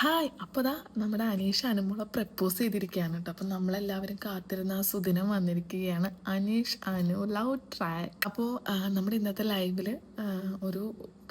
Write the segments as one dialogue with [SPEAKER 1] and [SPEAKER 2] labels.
[SPEAKER 1] Hi. അപ്പോൾ ദാ നമ്മുടെ അനീഷ് അനുമോളെ പ്രപ്പോസ് ചെയ്തിരിക്കുകയാണ് കേട്ടോ. അപ്പം നമ്മളെല്ലാവരും കാത്തിരുന്ന ആ സുദിനം വന്നിരിക്കുകയാണ്. അനീഷ് അനു ലവ് ട്രാക്ക് അപ്പോൾ നമ്മുടെ ഇന്നത്തെ ലൈവിൽ ഒരു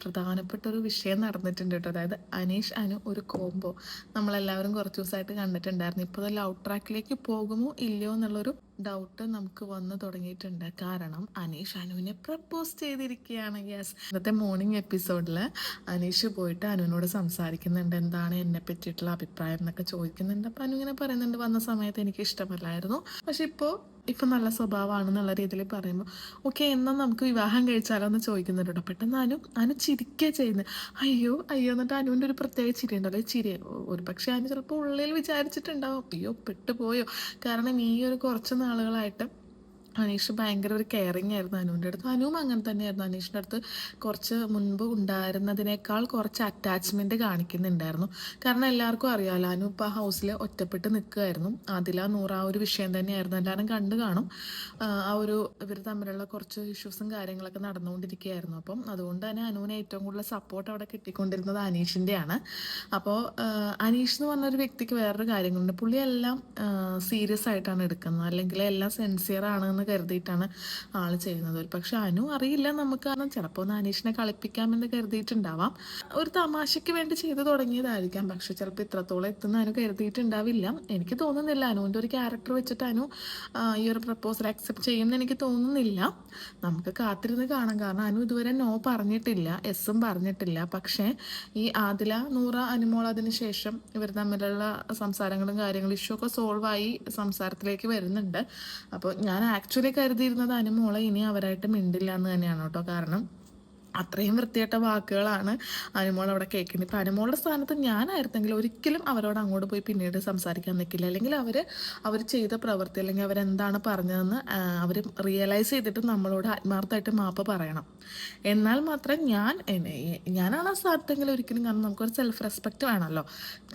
[SPEAKER 1] പ്രധാനപ്പെട്ട ഒരു വിഷയം നടന്നിട്ടുണ്ട് കേട്ടോ. അതായത് അനീഷ് അനു ഒരു കോംബോ. നമ്മളെല്ലാവരും കുറച്ച് ദിവസമായിട്ട് കണ്ടിട്ടുണ്ടായിരുന്നു. ഇപ്പോൾ ലവ് ട്രാക്കിലേക്ക് പോകുമോ ഇല്ലയോ എന്നുള്ളൊരു ഡൗട്ട് നമുക്ക് വന്നു തുടങ്ങിയിട്ടുണ്ട്. കാരണം അനീഷ് അനുവിനെ പ്രപ്പോസ് ചെയ്തിരിക്കുകയാണ്. യെസ് ഇന്നത്തെ മോർണിംഗ് എപ്പിസോഡിൽ അനീഷ് പോയിട്ട് അനുവിനോട് സംസാരിക്കുന്നുണ്ട്. എന്താണ് എന്നെ പറ്റിയിട്ടുള്ള അഭിപ്രായം എന്നൊക്കെ ചോദിക്കുന്നുണ്ട്. അപ്പം അനു ഇങ്ങനെ പറയുന്നുണ്ട് വന്ന സമയത്ത് എനിക്ക് ഇഷ്ടമല്ലായിരുന്നു. പക്ഷെ ഇപ്പോൾ ഇപ്പം നല്ല സ്വഭാവമാണെന്നുള്ള രീതിയിൽ പറയുമ്പോൾ ഓക്കെ എന്നാൽ നമുക്ക് വിവാഹം കഴിച്ചാലോ എന്ന് ചോദിക്കുന്നുണ്ട് കേട്ടോ. പെട്ടെന്ന് അനു അനു ചിരിക്കുക ചെയ്യുന്നത്. അയ്യോ അയ്യോ എന്നിട്ട് അനുവിന്റെ ഒരു പ്രത്യേക ചിരി ഉണ്ടല്ലോ. ചിരി ഒരു പക്ഷേ അനു ചിലപ്പോൾ ഉള്ളിൽ വിചാരിച്ചിട്ടുണ്ടാവും അയ്യോ പെട്ടുപോയോ? കാരണം ഈ ഒരു കുറച്ച് നാളുകളായിട്ട് അനീഷ് ഭയങ്കര ഒരു കെയറിങ് ആയിരുന്നു അനുവിന്റെ അടുത്ത്. അനുവും അങ്ങനെ തന്നെയായിരുന്നു. അനീഷിന്റെ അടുത്ത് കുറച്ച് മുൻപ് ഉണ്ടായിരുന്നതിനേക്കാൾ കുറച്ച് അറ്റാച്ച്മെന്റ് കാണിക്കുന്നുണ്ടായിരുന്നു. കാരണം എല്ലാവർക്കും അറിയാമല്ലോ അനു ഇപ്പോൾ ആ ഹൗസിൽ ഒറ്റപ്പെട്ട് നിൽക്കുമായിരുന്നു അതില നൂറ് ആ ഒരു വിഷയം തന്നെയായിരുന്നു. എല്ലാവരും കണ്ടു കാണും. ആ, ഒരു ഇവർ തമ്മിലുള്ള കുറച്ച് ഇഷ്യൂസും കാര്യങ്ങളൊക്കെ നടന്നുകൊണ്ടിരിക്കുകയായിരുന്നു. അപ്പം അതുകൊണ്ട് തന്നെ അനുവിന് ഏറ്റവും കൂടുതൽ സപ്പോർട്ട് അവിടെ കിട്ടിക്കൊണ്ടിരുന്നത് അനീഷിന്റെയാണ്. അപ്പോൾ അനീഷ് എന്ന് പറഞ്ഞൊരു വ്യക്തിക്ക് വേറൊരു കാര്യങ്ങളുണ്ട്. പുള്ളി എല്ലാം സീരിയസ് ആയിട്ടാണ് എടുക്കുന്നത്. അല്ലെങ്കിൽ എല്ലാം സെൻസിയർ ആണെന്ന് കരുതിയിട്ടാണ് ആൾ ചെയ്യുന്നത്. ഒരു പക്ഷെ അനു അറിയില്ല നമുക്ക്. കാരണം ചിലപ്പോൾ ഒന്ന് അനീഷിനെ കളിപ്പിക്കാമെന്ന് കരുതിയിട്ടുണ്ടാവാം. ഒരു തമാശയ്ക്ക് വേണ്ടി ചെയ്തു തുടങ്ങിയതായിരിക്കാം. പക്ഷെ ചിലപ്പോൾ ഇത്രത്തോളം എത്തുന്ന അനു കരുതിയിട്ടുണ്ടാവില്ല. എനിക്ക് തോന്നുന്നില്ല. അനുവിന്റെ ഒരു ക്യാരക്ടർ വെച്ചിട്ട് അനു ഈ ഒരു പ്രപ്പോസൽ അക്സെപ്റ്റ് ചെയ്യുമെന്ന് എനിക്ക് തോന്നുന്നില്ല. നമുക്ക് കാത്തിരുന്ന് കാണാം. കാരണം അനു ഇതുവരെ നോ പറഞ്ഞിട്ടില്ല. എസ്സും പറഞ്ഞിട്ടില്ല. പക്ഷേ ഈ ആദില നൂറ അനുമോൾ അതിനുശേഷം ഇവർ തമ്മിലുള്ള സംസാരങ്ങളും കാര്യങ്ങളും ഇഷ്യൂ ഒക്കെ സോൾവ് ആയി സംസാരത്തിലേക്ക് വരുന്നുണ്ട്. അപ്പോൾ ഞാൻ ആക്ച്വലി കരുതിയിരുന്നത് അനുമോളെ ഇനി അവരായിട്ട് മിണ്ടില്ല എന്ന് തന്നെയാണ് കേട്ടോ കാരണം. അത്രയും വൃത്തിയായിട്ട വാക്കുകളാണ് അനുമോൾ അവിടെ കേൾക്കുന്നത്. ഇപ്പം അനുമോളുടെ സ്ഥാനത്ത് ഞാനായിരുന്നെങ്കിൽ ഒരിക്കലും അവരോട് അങ്ങോട്ട് പോയി പിന്നീട് സംസാരിക്കാൻ നിൽക്കില്ല. അല്ലെങ്കിൽ അവർ അവർ ചെയ്ത പ്രവൃത്തി അല്ലെങ്കിൽ അവരെന്താണ് പറഞ്ഞതെന്ന് അവർ റിയലൈസ് ചെയ്തിട്ട് നമ്മളോട് ആത്മാർത്ഥമായിട്ട് മാപ്പ് പറയണം. എന്നാൽ മാത്രം ഞാൻ ഞാനാണ് ആ സ്ഥാനത്തെങ്കിൽ ഒരിക്കലും കാരണം നമുക്കൊരു സെൽഫ് റെസ്പെക്റ്റ് വേണമല്ലോ.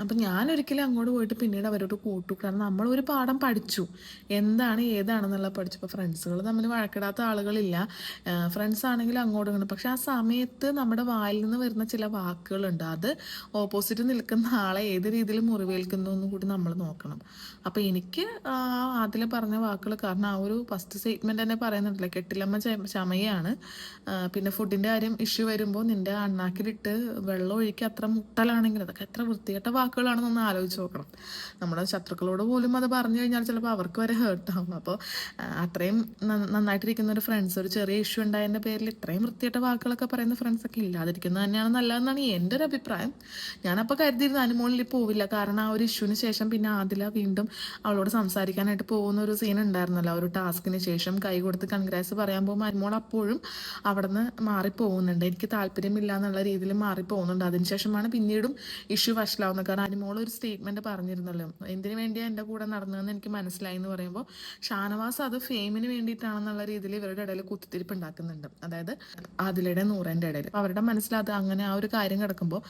[SPEAKER 1] അപ്പം ഞാൻ ഒരിക്കലും അങ്ങോട്ട് പോയിട്ട് പിന്നീട് അവരോട് കൂട്ടു കാരണം ഒരു പാഠം പഠിച്ചു. എന്താണ് ഏതാണെന്നുള്ള പഠിച്ചു. ഇപ്പോൾ ഫ്രണ്ട്സുകൾ തമ്മിൽ വഴക്കിടാത്ത ആളുകളില്ല. ഫ്രണ്ട്സ് ആണെങ്കിലും അങ്ങോട്ട് ഇങ്ങോട്ടും. പക്ഷെ ആ സമയത്ത് നമ്മുടെ വായിൽ നിന്ന് വരുന്ന ചില വാക്കുകളുണ്ട്. അത് ഓപ്പോസിറ്റ് നിൽക്കുന്ന ആളെ ഏത് രീതിയിൽ മുറിവേൽക്കുന്നു എന്ന് കൂടി നമ്മൾ നോക്കണം. അപ്പോൾ എനിക്ക് അതിൽ പറഞ്ഞ വാക്കുകൾ കാരണം ആ ഒരു ഫസ്റ്റ് സ്റ്റേറ്റ്മെന്റ് തന്നെ പറയുന്നുണ്ടല്ലോ. കെട്ടിലമ്മ ചമയാണ്. പിന്നെ ഫുഡിന്റെ കാര്യം ഇഷ്യൂ വരുമ്പോൾ നിന്റെ അണ്ണാക്കിലിട്ട് വെള്ളം ഒഴിക്കുക അത്ര മുട്ടലാണെങ്കിൽ അതൊക്കെ എത്ര വൃത്തികെട്ട വാക്കുകളാണെന്നൊന്ന് ആലോചിച്ച് നോക്കണം. നമ്മുടെ ശത്രുക്കളോട് പോലും അത് പറഞ്ഞു കഴിഞ്ഞാൽ ചിലപ്പോൾ അവർക്ക് വരെ ഹേർട്ടാവും അപ്പോൾ അത്രയും നന്ന- നന്നായിട്ടിരിക്കുന്ന ഒരു ഫ്രണ്ട്സ് ഒരു ചെറിയ ഇഷ്യൂ ഉണ്ടായതിന്റെ പേരിൽ ഇത്രയും വൃത്തികെട്ട വാക്കുകളൊക്കെ പറയുന്ന ഫ്രണ്ട്സൊക്കെ ഇല്ലാതിരിക്കുന്നത് തന്നെയാണ് നല്ലതെന്നാണ് എന്റെ ഒരു അഭിപ്രായം. ഞാനപ്പോൾ കരുതിയിരുന്നു അനുമോളിൽ പോവില്ല. കാരണം ആ ഒരു ഇഷ്യൂവിന് ശേഷം പിന്നെ ആദില വീണ്ടും അവളോട് സംസാരിക്കാനായിട്ട് പോകുന്ന ഒരു സീൻ ഉണ്ടായിരുന്നല്ലോ. ഒരു ടാസ്കിന് ശേഷം കൈ കൊടുത്ത് കൺഗ്രാസ് പറയാൻ പോകുമ്പോൾ അനുമോൾ അപ്പോഴും അവിടെ നിന്ന് മാറിപ്പോകുന്നുണ്ട് എനിക്ക് താല്പര്യമില്ല എന്നുള്ള രീതിയിൽ മാറിപ്പോകുന്നുണ്ട് അതിനുശേഷമാണ് പിന്നീടും ഇഷ്യൂ വഷളാവുന്നത്. കാരണം അനുമോൾ ഒരു സ്റ്റേറ്റ്മെന്റ് പറഞ്ഞിരുന്നല്ലോ. എന്തിനു വേണ്ടിയാണ് എന്റെ കൂടെ നടന്നതെന്ന് എനിക്ക് മനസ്സിലായി എന്ന് പറയുമ്പോൾ ഷാനവാസ് അത് ഫെയിമിന് വേണ്ടിയിട്ടാണെന്നുള്ള രീതിയിൽ ഇവരുടെ ഇടയിൽ കുത്തിത്തിരിപ്പ് ഉണ്ടാക്കുന്നുണ്ട്. അതായത് ആദിലയുടെ നൂറന്റെ ഇടയിൽ. അപ്പോൾ അവരുടെ മനസ്സിലത് അങ്ങനെ ആ ഒരു കാര്യം കിടക്കുമ്പോൾ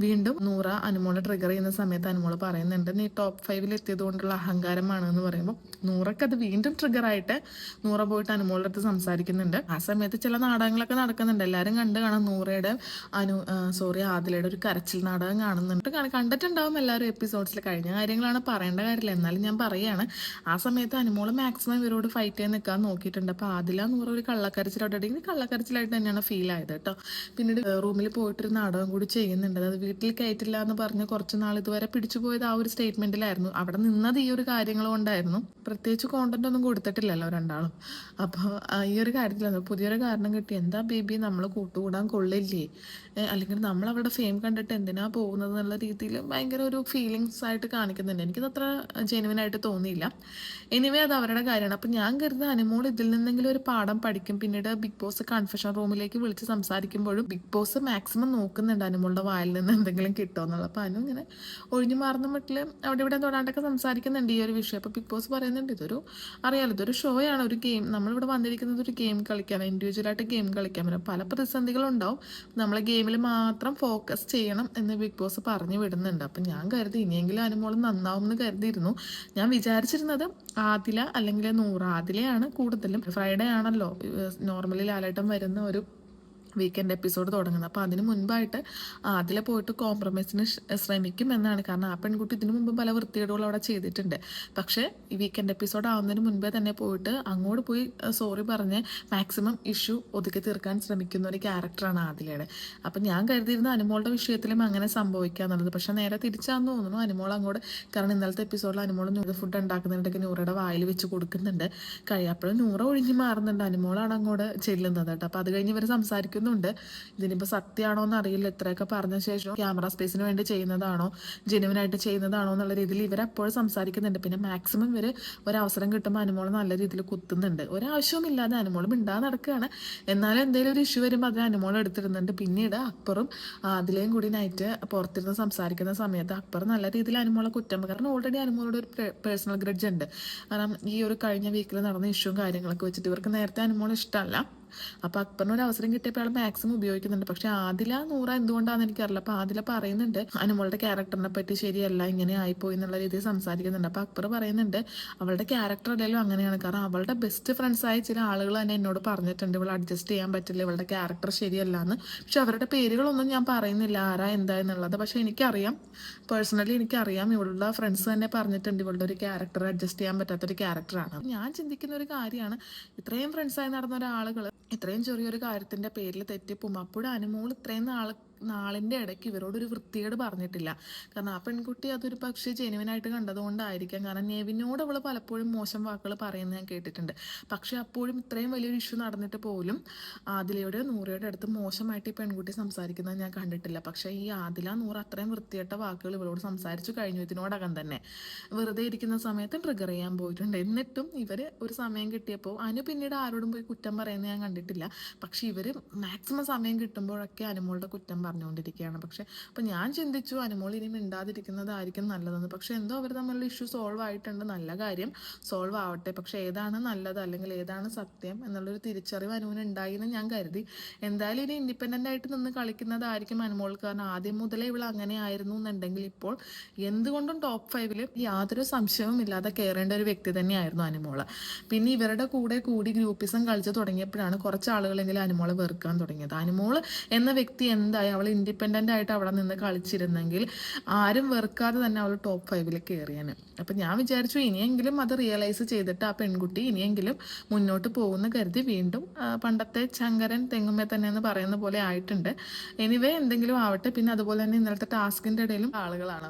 [SPEAKER 1] വീണ്ടും നൂറ അനുമോളെ ട്രിഗർ ചെയ്യുന്ന സമയത്ത് അനുമോൾ പറയുന്നുണ്ട് നീ ടോപ്പ് ഫൈവിൽ എത്തിയത് കൊണ്ടുള്ള അഹങ്കാരമാണ് എന്ന് പറയുമ്പോൾ നൂറക്ക് അത് വീണ്ടും ട്രിഗർ ആയിട്ട് നൂറ പോയിട്ട് അനുമോളുടെ അടുത്ത് സംസാരിക്കുന്നുണ്ട്. ആ സമയത്ത് ചില നാടകങ്ങളൊക്കെ നടക്കുന്നുണ്ട്. എല്ലാവരും കണ്ട് കാണാം നൂറയുടെ അനു സോറി ആദിലയുടെ ഒരു കരച്ചിൽ നാടകം കാണുന്നുണ്ട്. കാണ- കണ്ടിട്ടുണ്ടാവും എല്ലാവരും എപ്പിസോഡ്സിൽ കഴിഞ്ഞ കാര്യങ്ങളാണ് പറയേണ്ട കാര്യമില്ല. എന്നാലും ഞാൻ പറയുകയാണ് ആ സമയത്ത് അനുമോൾ മാക്സിമം ഇവരോട് ഫൈറ്റ് ചെയ്യാൻ നിൽക്കാൻ നോക്കിയിട്ടുണ്ട്. അപ്പോൾ ആദില നൂറ് ഒരു കള്ളക്കരച്ചിലോട്ട് ഇത് കള്ളക്കരച്ചിലായിട്ട് തന്നെയാണ് ഫീൽ ആയത്. കേട്ടോ. പിന്നീട് റൂമിൽ പോയിട്ടൊരു നാടകം കൂടി ചെയ്യുന്നുണ്ട്. അത് വീട്ടിൽ കയറ്റില്ല എന്ന് പറഞ്ഞ് കുറച്ച് നാൾ ഇതുവരെ പിടിച്ചു പോയത് ആ ഒരു സ്റ്റേറ്റ്മെന്റിലായിരുന്നു. അവിടെ നിന്നത് ഈ ഒരു കാര്യങ്ങൾ കൊണ്ടായിരുന്നു. പ്രത്യേകിച്ച് കോണ്ടന്റ് ഒന്നും കൊടുത്തിട്ടില്ലല്ലോ രണ്ടാളും. അപ്പോൾ ഈ ഒരു കാര്യത്തിലാണ് പുതിയൊരു കാരണം കിട്ടി. എന്താ ബേബി നമ്മൾ കൂട്ടുകൂടാൻ കൊള്ളില്ലേ? അല്ലെങ്കിൽ നമ്മൾ അവരുടെ ഫെയിം കണ്ടിട്ട് എന്തിനാ പോകുന്നത് എന്നുള്ള രീതിയിൽ ഭയങ്കര ഒരു ഫീലിങ്സ് ആയിട്ട് കാണിക്കുന്നുണ്ട്. എനിക്കത് അത്ര ജെനുവിൻ ആയിട്ട് തോന്നിയില്ല. എനിവേ അത് അവരുടെ കാര്യമാണ്. അപ്പം ഞാൻ കരുതുന്ന അനുമോൾ ഇതിൽ നിന്നെങ്കിലും ഒരു പാഠം പഠിക്കും. പിന്നീട് ബിഗ് ബോസ് കൺഫെഷൻ റൂമിലേക്ക് വിളിച്ച് സംസാരിക്കുമ്പോഴും ബിഗ് ബോസ് മാക്സിമം നോക്കുന്നുണ്ട് അനുമോളുടെ വായിൽ നിന്ന് എന്തെങ്കിലും കിട്ടുമോ എന്നുള്ളത്. അപ്പം അനു ഇങ്ങനെ ഒഴിഞ്ഞു മാറുന്ന മട്ടിൽ അവിടെ ഇവിടെ തൊടാണ്ടൊക്കെ സംസാരിക്കുന്നുണ്ട് ഈ ഒരു വിഷയം. അപ്പോൾ ബിഗ് ബോസ് പറയുന്നുണ്ട് ഇതൊരു അറിയാലോ ഇതൊരു ഷോ ആണ് ഒരു ഗെയിം നമ്മളിവിടെ വന്നിരിക്കുന്നത് ഒരു ഗെയിം കളിക്കാൻ ഇൻഡിവിജ്വലായിട്ട് ഗെയിം കളിക്കാൻ. പറ്റും പല പ്രതിസന്ധികളും ഉണ്ടാവും. നമ്മൾ ഗെയിമിൽ മാത്രം ഫോക്കസ് ചെയ്യണം എന്ന് ബിഗ് ബോസ് പറഞ്ഞു വിടുന്നുണ്ട്. അപ്പം ഞാൻ കരുതി ഇനിയെങ്കിലും അനുമോളം നന്നാവും എന്ന് കരുതിയിരുന്നു. ഞാൻ വിചാരിച്ചിരുന്നത് ആദില അല്ലെങ്കിൽ നൂറ്. ആദിലയാണ് കൂടുതലും. ഫ്രൈഡേ ആണല്ലോ. നോർമലി ലാലേട്ടം വരുന്ന ഒരു വീക്കെൻഡ് എപ്പിസോഡ് തുടങ്ങുന്നത്. അപ്പോൾ അതിന് മുൻപായിട്ട് അതിൽ പോയിട്ട് കോംപ്രമൈസിന് ശ്രമിക്കും എന്നാണ് കാരണം ആ പെൺകുട്ടി ഇതിനു മുമ്പ് പല വൃത്തികേടുകളും അവിടെ ചെയ്തിട്ടുണ്ട്. പക്ഷേ ഈ വീക്കെൻഡ് എപ്പിസോഡ് ആവുന്നതിന് മുൻപേ തന്നെ പോയിട്ട് അങ്ങോട്ട് പോയി സോറി പറഞ്ഞ് മാക്സിമം ഇഷ്യൂ ഒതുക്കി തീർക്കാൻ ശ്രമിക്കുന്ന ഒരു ക്യാരക്ടറാണ് ആദിലയുടെ. അപ്പം ഞാൻ കരുതിയിരുന്ന അനുമോളുടെ വിഷയത്തിലും അങ്ങനെ സംഭവിക്കുക എന്നുള്ളത്. പക്ഷേ നേരെ തിരിച്ചാന്ന് തോന്നുന്നു അനുമോൾ അങ്ങോട്ട് കാരണം ഇന്നലത്തെ എപ്പിസോഡിൽ അനുമോൾ നൂറ് ഫുഡ് ഉണ്ടാക്കുന്നുണ്ടെങ്കിൽ നൂറയുടെ വായിൽ വെച്ച് കൊടുക്കുന്നുണ്ട്. കഴിയപ്പോഴും നൂറ ഒഴിഞ്ഞ് മാറുന്നുണ്ട്. അനുമോളാണ് അങ്ങോട്ട് ചെല്ലുന്നത് കേട്ടോ. അപ്പം അത് കഴിഞ്ഞ് ഇവർ സംസാരിക്കുന്നുണ്ട് ഇതിനിപ്പോൾ സത്യമാണോ എന്ന് അറിയില്ല ഇത്രയൊക്കെ പറഞ്ഞ ശേഷം ക്യാമറ സ്പേസിന് വേണ്ടി ചെയ്യുന്നതാണോ ജെനുവിനായിട്ട് ചെയ്യുന്നതാണോ എന്നുള്ള രീതിയിൽ ഇവർ അപ്പോഴും സംസാരിക്കുന്നുണ്ട്. പിന്നെ മാക്സിമം ഇവർ ഒരവസരം കിട്ടുമ്പോൾ അനുമോൾ നല്ല രീതിയിൽ കുത്തുന്നുണ്ട്. ഒരാവശ്യവും ഇല്ലാതെ അനുമോൾ മിണ്ടാതെ നടക്കുകയാണ്. എന്നാലും എന്തെങ്കിലും ഒരു ഇഷ്യൂ വരുമ്പോൾ അതിന് അനുമോൾ എടുത്തിരുന്നുണ്ട് പിന്നീട് അക്ബറും അതിലേയും കൂടി നൈറ്റ് പുറത്തിരുന്ന് സംസാരിക്കുന്ന സമയത്ത് അക്ബർ നല്ല രീതിയിൽ അനുമോളെ കുറ്റം. കാരണം ഓൾറെഡി അനുമോളോട് ഒരു പേഴ്സണൽ ഗ്രഡ്ജ് ഉണ്ട്. കാരണം ഈ ഒരു കഴിഞ്ഞ വീക്കിൽ നടന്ന ഇഷ്യൂവും കാര്യങ്ങളൊക്കെ വെച്ചിട്ട് ഇവർക്ക് നേരത്തെ അനുമോൾ ഇഷ്ടമല്ല. അപ്പോൾ അക്ബറിന് ഒരു അവസരം കിട്ടിയപ്പോൾ അയാൾ മാക്സിമം ഉപയോഗിക്കുന്നുണ്ട്. പക്ഷെ ആദില നൂറ എന്തുകൊണ്ടാണെന്ന് എനിക്കറിയില്ല. അപ്പോൾ ആദില പറയുന്നുണ്ട് അനുമോളുടെ ക്യാരക്ടറിനെ പറ്റി ശരിയല്ല ഇങ്ങനെ ആയിപ്പോയി എന്നുള്ള രീതിയിൽ സംസാരിക്കുന്നുണ്ട്. അപ്പോൾ അക്ബർ പറയുന്നുണ്ട് അവളുടെ ക്യാരക്ടർ അല്ലെങ്കിലും അങ്ങനെയാണ്. കാരണം അവളുടെ ബെസ്റ്റ് ഫ്രണ്ട്സായ ചില ആളുകൾ തന്നെ എന്നോട് പറഞ്ഞിട്ടുണ്ട് ഇവൾ അഡ്ജസ്റ്റ് ചെയ്യാൻ പറ്റില്ല ഇവളുടെ ക്യാരക്ടർ ശരിയല്ല എന്ന് പക്ഷെ അവരുടെ പേരുകളൊന്നും ഞാൻ പറയുന്നില്ല ആരാ എന്താ എന്നുള്ളത്. പക്ഷെ എനിക്കറിയാം പേഴ്സണലി എനിക്കറിയാം ഇവളുടെ ഫ്രണ്ട്സ് തന്നെ പറഞ്ഞിട്ടുണ്ട് ഇവളുടെ ഒരു ക്യാരക്ടർ അഡ്ജസ്റ്റ് ചെയ്യാൻ പറ്റാത്തൊരു ക്യാരക്ടറാണ് ഞാൻ ചിന്തിക്കുന്ന ഒരു കാര്യമാണ് ഇത്രയും ഫ്രണ്ട്സായി നടന്ന ഒരാളുകൾ ഇത്രയും ചെറിയൊരു കാര്യത്തിന്റെ പേരിൽ തെറ്റിപ്പും അപ്പോഴും അനുമോൾ ഇത്രയും നാൾ നാളിന്റെ ഇടയ്ക്ക് ഇവരോടൊരു വൃത്തികേട് പറഞ്ഞിട്ടില്ല. കാരണം ആ പെൺകുട്ടി അതൊരു പക്ഷേ ജെനുവിനായിട്ട് കണ്ടതുകൊണ്ടായിരിക്കാം. കാരണം നെവിനോട് അവൾ പലപ്പോഴും മോശം വാക്കുകൾ പറയുന്നത് ഞാൻ കേട്ടിട്ടുണ്ട്. പക്ഷേ അപ്പോഴും ഇത്രയും വലിയൊരു ഇഷ്യൂ നടന്നിട്ട് പോലും ആദിലയുടെ നൂറയുടെ അടുത്ത് മോശമായിട്ട് ഈ പെൺകുട്ടി സംസാരിക്കുന്നത് ഞാൻ കണ്ടിട്ടില്ല. പക്ഷേ ഈ ആദില നൂറ് അത്രയും വൃത്തികെട്ട വാക്കുകൾ ഇവളോട് സംസാരിച്ചു കഴിഞ്ഞു ഇതിനോടകം തന്നെ. വെറുതെ ഇരിക്കുന്ന സമയത്ത് ട്രിഗർ ചെയ്യാൻ പോയിട്ടുണ്ട്. എന്നിട്ടും ഇവർ ഒരു സമയം കിട്ടിയപ്പോൾ അനു പിന്നീട് ആരോടും പോയി കുറ്റം പറയുന്നത് ഞാൻ കണ്ടിട്ടില്ല. പക്ഷേ ഇവർ മാക്സിമം സമയം കിട്ടുമ്പോഴൊക്കെ അനുമോളുടെ കുറ്റം പറഞ്ഞുകൊണ്ടിരിക്കുകയാണ്. പക്ഷേ അപ്പോൾ ഞാൻ ചിന്തിച്ചു അനുമോൾ ഇനി മിണ്ടാതിരിക്കുന്നതായിരിക്കും നല്ലതെന്ന്. പക്ഷേ എന്തോ അവർ തമ്മിലുള്ള ഇഷ്യൂ സോൾവ് ആയിട്ടുണ്ട്. നല്ല കാര്യം സോൾവ് ആവട്ടെ. പക്ഷേ ഏതാണ് നല്ലത് അല്ലെങ്കിൽ ഏതാണ് സത്യം എന്നുള്ളൊരു തിരിച്ചറിവ് അനുവിന് ഉണ്ടായി എന്ന് ഞാൻ കരുതി. എന്തായാലും ഇനി ഇൻഡിപെൻഡന്റ് ആയിട്ട് നിന്ന് കളിക്കുന്നതായിരിക്കും അനുമോൾ കാരണം ആദ്യം മുതലേ ഇവൾ അങ്ങനെ ആയിരുന്നു എന്നുണ്ടെങ്കിൽ ഇപ്പോൾ എന്തുകൊണ്ടും ടോപ്പ് ഫൈവിൽ യാതൊരു സംശയവും ഇല്ലാതെ കയറേണ്ട ഒരു വ്യക്തി തന്നെയായിരുന്നു അനുമോൾ പിന്നെ ഇവരുടെ കൂടെ കൂടി ഗ്രൂപ്പിസം കളിച്ച് തുടങ്ങിയപ്പോഴാണ് കുറച്ച് ആളുകളെങ്കിലും അനുമോളെ വെറുക്കാൻ തുടങ്ങിയത്. അനുമോൾ എന്ന വ്യക്തി എന്തായി? അവൾ ഇൻഡിപെൻഡന്റ് ആയിട്ട് അവിടെ നിന്ന് കളിച്ചിരുന്നെങ്കിൽ ആരും വെറുക്കാതെ തന്നെ അവൾ ടോപ്പ് ഫൈവിൽ കയറിയാണ് അപ്പം ഞാൻ വിചാരിച്ചു ഇനിയെങ്കിലും അത് റിയലൈസ് ചെയ്തിട്ട് ആ പെൺകുട്ടി ഇനിയെങ്കിലും മുന്നോട്ട് പോകുന്ന കരുതി വീണ്ടും പണ്ടത്തെ ചങ്കരൻ തെങ്ങുമേ തന്നെ എന്ന് പറയുന്ന പോലെ ആയിട്ടുണ്ട്. എനിവേ എന്തെങ്കിലും ആവട്ടെ. പിന്നെ അതുപോലെ തന്നെ ഇന്നലത്തെ ടാസ്കിന്റെ ഇടയിലും ആളുകളാണ്.